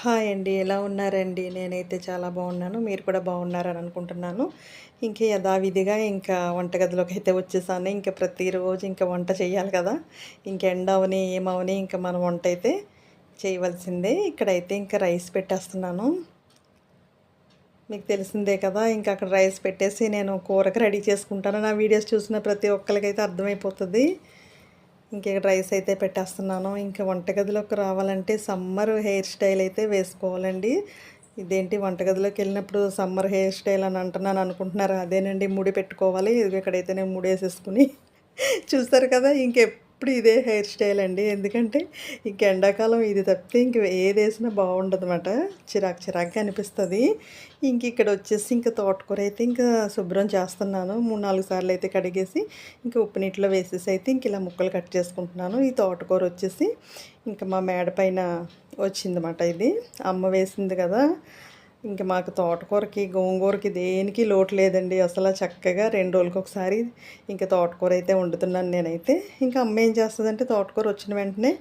Hi అండి ఎలా ఉన్నారండి? నేనైతే చాలా బాగున్నాను మీరు కూడా బాగున్నారని అనుకుంటున్నాను. ఇంకా యథావిధిగా ఇంకా వంటగదిలోకి అయితే వచ్చేసాను. ఇంకా ప్రతిరోజు ఇంకా వంట చేయాలి కదా. ఇంక ఎండ అవని ఏమవని ఇంకా మనం వంట అయితే చేయవలసిందే. ఇక్కడైతే ఇంకా రైస్ పెట్టేస్తున్నాను. మీకు తెలిసిందే కదా ఇంకా అక్కడ రైస్ పెట్టేసి నేను కూరకు రెడీ చేసుకుంటాను. నా వీడియోస్ చూసిన ప్రతి ఒక్కరికైతే అర్థమైపోతుంది. ఇంక రైస్ అయితే పెట్టేస్తున్నాను ఇంకా వంటగదిలోకి రావాలంటే సమ్మర్ హెయిర్ స్టైల్ అయితే వేసుకోవాలండి. ఇదేంటి వంటగదిలోకి వెళ్ళినప్పుడు సమ్మర్ హెయిర్ స్టైల్ అని అంటున్నాను అనుకుంటున్నారు? అదేనండి ముడి పెట్టుకోవాలి. ఇక్కడైతే నేను ముడి వేసేసుకుని చూస్తారు కదా ఇంకెప్పుడు ఎప్పుడు ఇదే హెయిర్ స్టైల్ అండి. ఎందుకంటే ఇంక ఎండాకాలం ఇది తప్పితే ఇంక ఏది వేసినా బాగుండదు అనమాట చిరాకు చిరాకుగా అనిపిస్తుంది. ఇంక ఇక్కడ వచ్చేసి ఇంకా తోటకూర అయితే ఇంకా శుభ్రం చేస్తున్నాను. మూడు నాలుగు సార్లు అయితే కడిగేసి ఇంకా ఉప్పు నీటిలో వేసేసి అయితే ఇంక ఇలా ముక్కలు కట్ చేసుకుంటున్నాను. ఈ తోటకూర వచ్చేసి ఇంకా మా మేడ పైన వచ్చిందన్నమాట ఇది. అమ్మ వేసింది కదా. ఇంకా మాకు తోటకూరకి గోంగూరకి దేనికి లోటు లేదండి. అసలు చక్కగా రెండు రోజులకి ఒకసారి ఇంకా తోటకూర అయితే వండుతున్నాను నేనైతే. ఇంకా అమ్మ ఏం చేస్తుందంటే తోటకూర వచ్చిన వెంటనే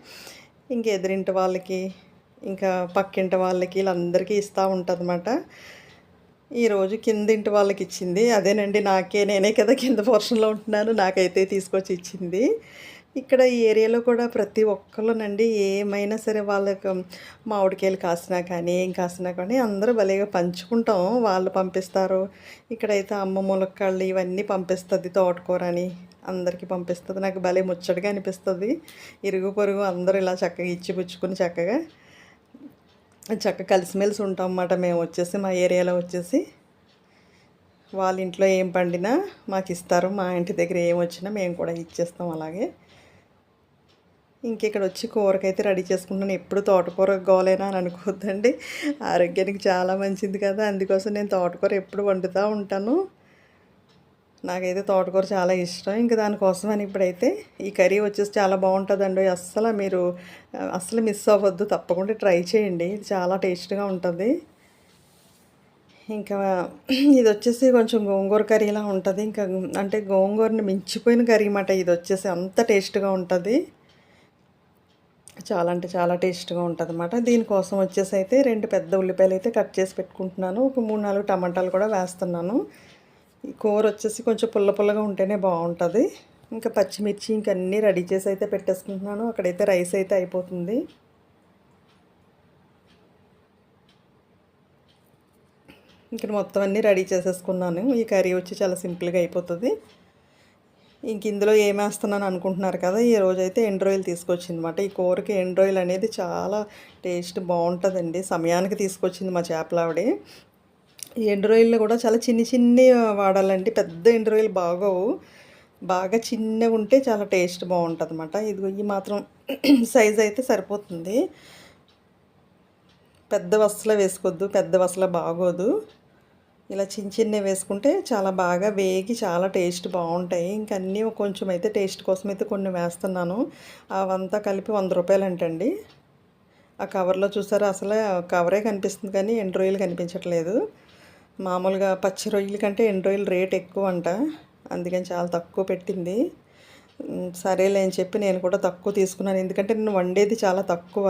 ఇంక ఎదురింటి వాళ్ళకి ఇంకా పక్కింటి వాళ్ళకి వీళ్ళందరికీ ఇస్తూ ఉంటుంది అనమాట ఈరోజు కిందింటి వాళ్ళకి ఇచ్చింది. అదేనండి నాకే నేనే కదా కింద పోర్షన్లో ఉంటున్నాను. నాకైతే తీసుకొచ్చి ఇచ్చింది. ఇక్కడ ఈ ఏరియాలో కూడా ప్రతి ఒక్కళ్ళునండి ఏమైనా సరే వాళ్ళకు మామిడికాయలు కాసినా కానీ ఏం కాసినా కానీ అందరూ భలేగా పంచుకుంటాం. వాళ్ళు పంపిస్తారు. ఇక్కడైతే అమ్మ ములక్కాళ్ళు ఇవన్నీ పంపిస్తుంది తోటకూర అని అందరికీ పంపిస్తుంది. నాకు భలే ముచ్చటగా అనిపిస్తుంది. ఇరుగు పొరుగు అందరూ ఇలా చక్కగా ఇచ్చిపుచ్చుకుని చక్కగా చక్కగా కలిసిమెలిసి ఉంటాం అన్నమాట. మేము వచ్చేసి మా ఏరియాలో వచ్చేసి వాళ్ళ ఇంట్లో ఏం పండినా మాకు ఇస్తారు మా ఇంటి దగ్గర ఏం వచ్చినా మేము కూడా ఇచ్చేస్తాం అలాగే. ఇంకెక్కడ వచ్చి కూరకైతే రెడీ చేసుకుంటున్నాను ఎప్పుడు తోటకూర గోలేనా అని అనుకోవద్దండి ఆరోగ్యానికి చాలా మంచిది కదా. అందుకోసం నేను తోటకూర ఎప్పుడు వండుతూ ఉంటాను. నాకైతే తోటకూర చాలా ఇష్టం. ఇంకా దానికోసం అని ఇప్పుడైతే ఈ కర్రీ వచ్చేసి చాలా బాగుంటుందండి. అస్సలు మీరు అస్సలు మిస్ అవ్వద్దు. తప్పకుండా ట్రై చేయండి. ఇది చాలా టేస్ట్గా ఉంటుంది. ఇంకా ఇది వచ్చేసి కొంచెం గోంగూర కర్రీలా ఉంటుంది. ఇంకా అంటే గోంగూరని మించిపోయిన కర్రీ అన్నమాట ఇది వచ్చేసి అంత టేస్ట్గా ఉంటుంది. చాలా అంటే చాలా టేస్ట్గా ఉంటుంది అనమాట దీనికోసం వచ్చేసి అయితే రెండు పెద్ద ఉల్లిపాయలు అయితే కట్ చేసి పెట్టుకుంటున్నాను. ఒక మూడు నాలుగు టమాటాలు కూడా వేస్తున్నాను. ఈ కూర వచ్చేసి కొంచెం పుల్ల పుల్లగా ఉంటేనే బాగుంటుంది. ఇంకా పచ్చిమిర్చి ఇంకా అన్నీ రెడీ చేసి అయితే పెట్టేసుకుంటున్నాను. అక్కడైతే రైస్ అయితే అయిపోతుంది. ఇక్కడ మొత్తం అన్నీ రెడీ చేసేసుకున్నాను. ఈ కర్రీ వచ్చి చాలా సింపుల్గా అయిపోతుంది. ఇంక ఇందులో ఏమేస్తున్నాను అనుకుంటున్నారు కదా ఈ రోజైతే ఎండ్రాయిల్ తీసుకొచ్చింది అనమాట ఈ కూరకి ఎండ్రాయిల్ అనేది చాలా టేస్ట్ బాగుంటుందండి. సమయానికి తీసుకొచ్చింది మా చేపలావిడి ఈ ఎండ్రాయిల్లో కూడా చాలా చిన్ని చిన్ని వాడాలండి. పెద్ద ఎండ్రాయిల్ బాగోవు. బాగా చిన్నగా ఉంటే చాలా టేస్ట్ బాగుంటుంది అనమాట ఇది ఈ మాత్రం సైజ్ అయితే సరిపోతుంది. పెద్ద వసలో వేసుకోవద్దు. పెద్ద వసల బాగోదు. ఇలా చిన్న చిన్నవి వేసుకుంటే చాలా బాగా వేగి చాలా టేస్ట్ బాగుంటాయి. ఇంక అన్నీ కొంచెం అయితే టేస్ట్ కోసం అయితే కొన్ని వేస్తున్నాను. అవంతా కలిపి వంద రూపాయలు అంటండి ఆ కవర్లో చూసారు? అసలు కవరే కనిపిస్తుంది కానీ ఎండు రొయ్యలు కనిపించట్లేదు. మామూలుగా పచ్చి రొయ్యల కంటే ఎండు రొయ్యలు రేట్ ఎక్కువ అంట అందుకని చాలా తక్కువ పెట్టింది. సరేలే అని చెప్పి నేను కూడా తక్కువ తీసుకున్నాను. ఎందుకంటే నేను వండేది చాలా తక్కువ.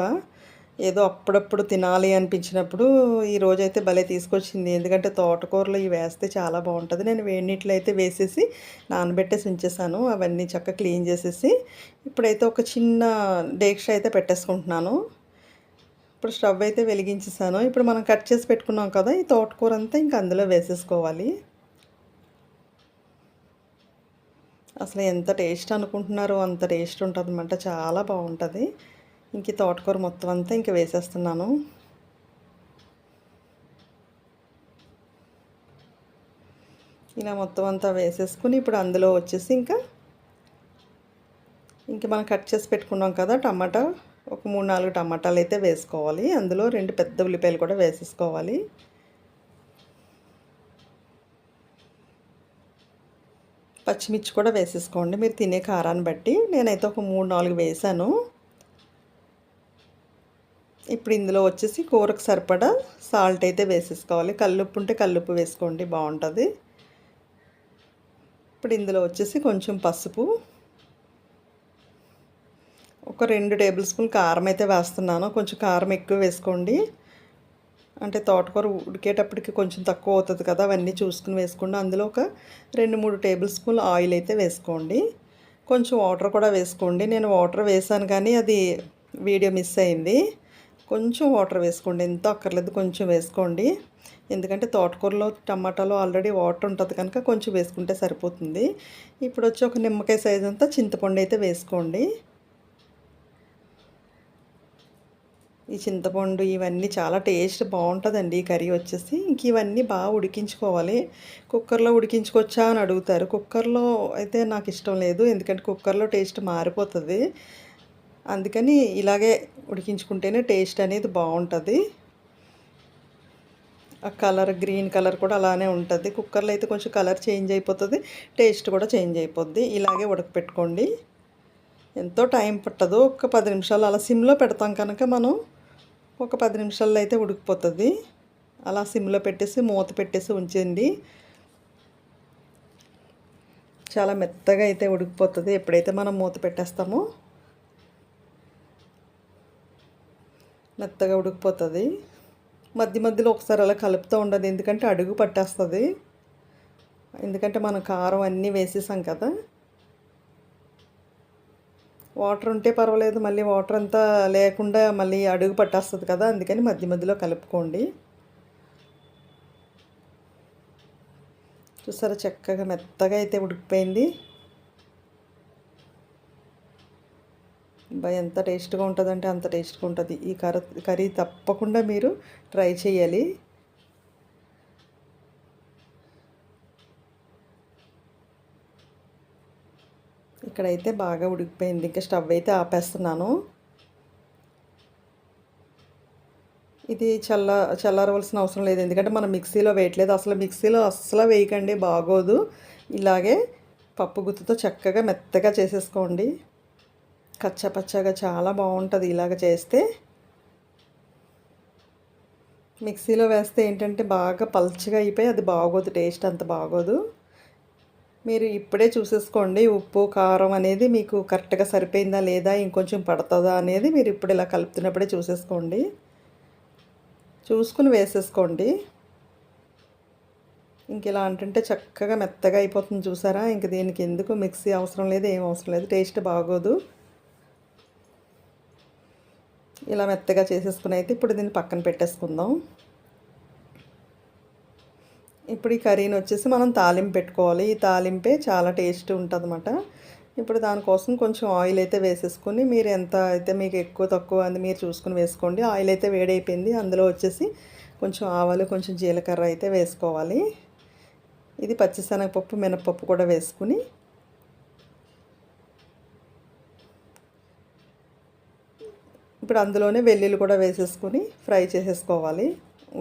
ఏదో అప్పుడప్పుడు తినాలి అనిపించినప్పుడు ఈ రోజైతే భలే తీసుకొచ్చింది. ఎందుకంటే తోటకూరలో ఇవి వేస్తే చాలా బాగుంటుంది. నేను వేడినీటిలో అయితే వేసేసి నానబెట్టేసి ఉంచేసాను. అవన్నీ చక్కగా క్లీన్ చేసేసి ఇప్పుడైతే ఒక చిన్న డేక్ష అయితే పెట్టేసుకుంటున్నాను. ఇప్పుడు స్టవ్ అయితే వెలిగించేసాను. ఇప్పుడు మనం కట్ చేసి పెట్టుకున్నాం కదా ఈ తోటకూర అంతా ఇంకా అందులో వేసేసుకోవాలి. అసలు ఎంత టేస్ట్ అనుకుంటున్నారో అంత టేస్ట్ ఉంటుంది చాలా బాగుంటుంది. ఇంక తోటకూర మొత్తం అంతా ఇంక వేసేస్తున్నాను. ఇలా మొత్తం అంతా వేసేసుకుని ఇప్పుడు అందులో వచ్చేసి ఇంకా ఇంక మనం కట్ చేసి పెట్టుకున్నాం కదా టమాటా. ఒక మూడు నాలుగు టమాటాలు అయితే వేసుకోవాలి. అందులో రెండు పెద్ద ఉల్లిపాయలు కూడా వేసేసుకోవాలి. పచ్చిమిర్చి కూడా వేసేసుకోండి. మీరు తినే కారాన్ని బట్టి నేనైతే ఒక మూడు నాలుగు వేసాను. ఇప్పుడు ఇందులో వచ్చేసి కూరకు సరిపడా సాల్ట్ అయితే వేసేసుకోవాలి. కల్లుప్పు ఉంటే కల్లుప్పు వేసుకోండి బాగుంటుంది. ఇప్పుడు ఇందులో వచ్చేసి కొంచెం పసుపు. ఒక రెండు టేబుల్ స్పూన్ కారం అయితే వేస్తున్నాను. కొంచెం కారం ఎక్కువ వేసుకోండి. అంటే తోటకూర ఉడికేటప్పటికి కొంచెం తక్కువ అవుతుంది కదా అవన్నీ చూసుకుని వేసుకోండి. అందులో ఒక రెండు మూడు టేబుల్ స్పూన్ ఆయిల్ అయితే వేసుకోండి. కొంచెం వాటర్ కూడా వేసుకోండి. నేను వాటర్ వేసాను కానీ అది వీడియో మిస్ అయింది. కొంచెం వాటర్ వేసుకోండి. ఎంత అక్కర్లేదు కొంచెం వేసుకోండి. ఎందుకంటే తోటకూరలో టమాటాలో ఆల్రెడీ వాటర్ ఉంటుంది కనుక కొంచెం వేసుకుంటే సరిపోతుంది. ఇప్పుడు వచ్చి ఒక నిమ్మకాయ సైజ్ అంతా చింతపండు అయితే వేసుకోండి. ఈ చింతపండు ఇవన్నీ చాలా టేస్ట్ బాగుంటుందండి ఈ కర్రీ వచ్చేసి. ఇంక ఇవన్నీ బాగా ఉడికించుకోవాలి. కుక్కర్లో ఉడికించుకోవచ్చా అని అడుగుతారు. కుక్కర్లో అయితే నాకు ఇష్టం లేదు. ఎందుకంటే కుక్కర్లో టేస్ట్ మారిపోతుంది. అందుకని ఇలాగే ఉడికించుకుంటేనే టేస్ట్ అనేది బాగుంటుంది. ఆ కలర్ గ్రీన్ కలర్ కూడా అలానే ఉంటుంది. కుక్కర్లో అయితే కొంచెం కలర్ చేంజ్ అయిపోతుంది టేస్ట్ కూడా చేంజ్ అయిపోద్ది. ఇలాగే ఉడకపెట్టుకోండి. ఎంతో టైం పట్టదు. ఒక పది నిమిషాలు అలా సిమ్లో పెడతాం కనుక మనం. ఒక పది నిమిషాల్లో అయితే ఉడికిపోతుంది. అలా సిమ్లో పెట్టేసి మూత పెట్టేసి ఉంచండి. చాలా మెత్తగా అయితే ఉడికిపోతుంది. ఎప్పుడైతే మనం మూత పెట్టేస్తామో. మెత్తగా ఉడికిపోతుంది. మధ్య మధ్యలో ఒకసారి అలా కలుపుతూ ఉండదు ఎందుకంటే అడుగు పట్టేస్తుంది. ఎందుకంటే మనం కారం అన్నీ వేసేసాం కదా. వాటర్ ఉంటే పర్వాలేదు మళ్ళీ వాటర్ అంతా లేకుండా మళ్ళీ అడుగు పట్టేస్తుంది కదా అందుకని మధ్య మధ్యలో కలుపుకోండి. చూసారా చక్కగా మెత్తగా అయితే ఉడికిపోయింది. బా ఎంత టేస్ట్గా ఉంటుందంటే అంత టేస్ట్గా ఉంటుంది. ఈ కర్ర కర్రీ తప్పకుండా మీరు ట్రై చేయాలి. ఇక్కడైతే బాగా ఉడికిపోయింది. ఇంకా స్టవ్ అయితే ఆపేస్తున్నాను. ఇది చల్ల చల్లారవలసిన అవసరం లేదు. ఎందుకంటే మనం మిక్సీలో వేయట్లేదు. అసలు మిక్సీలో అస్సలు వేయకండి బాగోదు. ఇలాగే పప్పు గుత్తుతో చక్కగా మెత్తగా చేసేసుకోండి. కచ్చపచ్చగా చాలా బాగుంటుంది ఇలాగ చేస్తే. మిక్సీలో వేస్తే ఏంటంటే బాగా పల్చగా అయిపోయి అది బాగోదు టేస్ట్ అంత బాగోదు. మీరు ఇప్పుడే చూసేసుకోండి ఉప్పు కారం అనేది మీకు కరెక్ట్గా సరిపోయిందా లేదా ఇంకొంచెం పడుతుందా అనేది మీరు ఇప్పుడు ఇలా కలుపుతున్నప్పుడే చూసేసుకోండి. చూసుకుని వేసేసుకోండి. ఇంక ఇలా అంటుంటే చక్కగా మెత్తగా అయిపోతుంది చూసారా? ఇంక దీనికి ఎందుకు మిక్సీ అవసరం లేదు ఏం అవసరం లేదు టేస్ట్ బాగోదు. ఇలా మెత్తగా చేసేసుకుని అయితే ఇప్పుడు దీన్ని పక్కన పెట్టేసుకుందాం. ఇప్పుడు ఈ కర్రీని వచ్చేసి మనం తాలింపు పెట్టుకోవాలి. ఈ తాలింపే చాలా టేస్ట్ ఉంటుంది ఇప్పుడు దానికోసం కొంచెం ఆయిల్ అయితే వేసేసుకొని మీరు ఎంత అయితే మీకు ఎక్కువ తక్కువ అని మీరు చూసుకుని వేసుకోండి. ఆయిల్ అయితే వేడైపోయింది. అందులో వచ్చేసి కొంచెం ఆవాలు కొంచెం జీలకర్ర అయితే వేసుకోవాలి. ఇది పచ్చిశనగపప్పు మినపప్పు కూడా వేసుకుని ఇప్పుడు అందులోనే వెల్లుల్లి కూడా వేసేసుకొని ఫ్రై చేసేసుకోవాలి.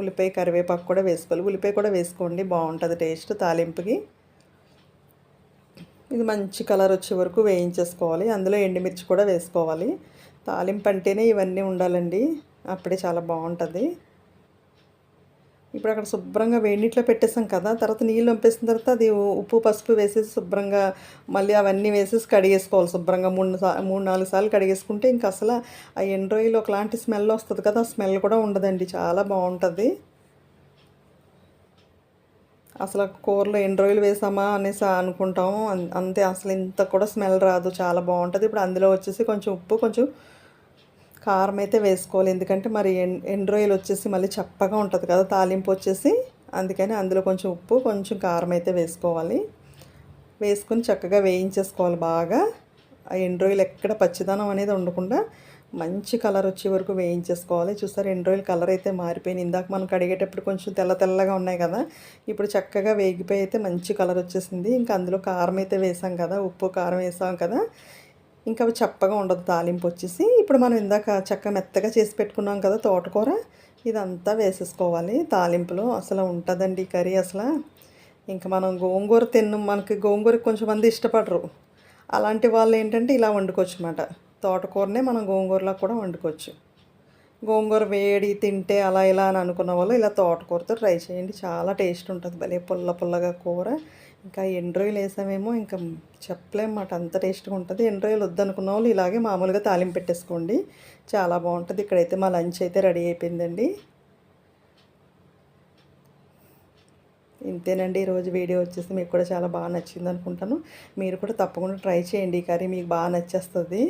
ఉల్లిపాయ కరివేపాకు కూడా వేసుకోవాలి. ఉల్లిపాయ కూడా వేసుకోండి బాగుంటుంది టేస్ట్ తాలింపుకి. ఇది మంచి కలర్ వచ్చే వరకు వేయించేసుకోవాలి. అందులో ఎండుమిర్చి కూడా వేసుకోవాలి. తాలింపు అంటేనే ఇవన్నీ ఉండాలండి. అప్పుడే చాలా బాగుంటుంది. ఇప్పుడు అక్కడ శుభ్రంగా వేడినీటిలో పెట్టేసాం కదా తర్వాత నీళ్ళు పంపేసిన తర్వాత అది ఉప్పు పసుపు వేసేసి శుభ్రంగా మళ్ళీ అవన్నీ వేసేసి కడిగేసుకోవాలి. శుభ్రంగా మూడు మూడు నాలుగు సార్లు కడిగేసుకుంటే ఇంకా అసలు ఆ ఎండ్రాయిల్ ఒకలాంటి స్మెల్ వస్తుంది కదా ఆ స్మెల్ కూడా ఉండదండి. చాలా బాగుంటుంది. అసలు కూరలో ఎన్ని రోజులు వేసామా అనేసి అనుకుంటాము. అంతే అసలు ఇంత కూడా స్మెల్ రాదు. చాలా బాగుంటుంది. ఇప్పుడు అందులో వచ్చేసి కొంచెం ఉప్పు కొంచెం కారం అయితే వేసుకోవాలి. ఎందుకంటే మరి ఎండ్ రొయ్యలు వచ్చేసి మళ్ళీ చప్పగా ఉంటుంది కదా తాలింపు వచ్చేసి అందుకని అందులో కొంచెం ఉప్పు కొంచెం కారం అయితే వేసుకోవాలి. వేసుకొని చక్కగా వేయించేసుకోవాలి బాగా. ఆ ఎండు రొయ్యలు ఎక్కడ పచ్చిదనం అనేది ఉండకుండా మంచి కలర్ వచ్చే వరకు వేయించేసుకోవాలి. చూస్తారు ఎండు రోజులు కలర్ అయితే మారిపోయింది ఇందాక మనం కడిగేటప్పుడు కొంచెం తెల్ల తెల్లగా ఉన్నాయి కదా ఇప్పుడు చక్కగా వేగిపోయి అయితే మంచి కలర్ వచ్చేసింది. ఇంకా అందులో కారం అయితే వేసాం కదా ఉప్పు కారం వేసాం కదా. ఇంకా అవి చప్పగా ఉండదు తాలింపు వచ్చేసి. ఇప్పుడు మనం ఇందాక చక్క మెత్తగా చేసి పెట్టుకున్నాం కదా తోటకూర ఇదంతా వేసేసుకోవాలి. తాలింపులో అసలు ఉంటుందండి కర్రీ అసలు. ఇంకా మనం గోంగూర తిన్న మనకి గోంగూర కొంచెం మంది ఇష్టపడరు. అలాంటి వాళ్ళు ఏంటంటే ఇలా వండుకోవచ్చు అన్నమాట. తోటకూరనే మనం గోంగూరలా కూడా వండుకోవచ్చు. గోంగూర వేడి తింటే అలా ఇలా అని అనుకున్న వాళ్ళు ఇలా తోటకూరతో ట్రై చేయండి. చాలా టేస్ట్ ఉంటుంది. భలే పుల్ల పుల్లగా కూర. ఇంకా ఎండ్రాయిలు వేసామేమో ఇంకా చెప్పలేమాట అంత టేస్ట్గా ఉంటుంది. ఎండ్రాయిలు వద్దనుకున్న వాళ్ళు ఇలాగే మామూలుగా తాలింపు పెట్టేసుకోండి. చాలా బాగుంటుంది. ఇక్కడైతే మా లంచ్ అయితే రెడీ అయిపోయిందండి. ఇంతేనండి. ఈరోజు వీడియో వచ్చేసి మీకు కూడా చాలా బాగా నచ్చింది అనుకుంటాను. మీరు కూడా తప్పకుండా ట్రై చేయండి. ఈ కర్రీ మీకు బాగా నచ్చేస్తుంది.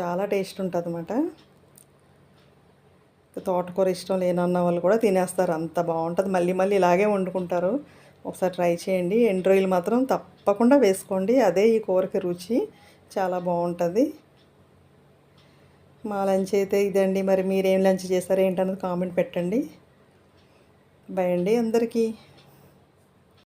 చాలా టేస్ట్ ఉంటుంది అన్నమాట. తోటకూర ఇష్టం లేనన్న వాళ్ళు కూడా తినేస్తారు. అంత బాగుంటుంది. మళ్ళీ మళ్ళీ ఇలాగే వండుకుంటారు. ఒకసారి ట్రై చేయండి. ఎండ్రోయిల్ మాత్రం తప్పకుండా వేసుకోండి. అదే ఈ కూరకి రుచి చాలా బాగుంటుంది. మా లంచ్ అయితే ఇదండి. మరి మీరేం లంచ్ చేశారు ఏంటన్నది కామెంట్ పెట్టండి. బయండి అండి అందరికీ.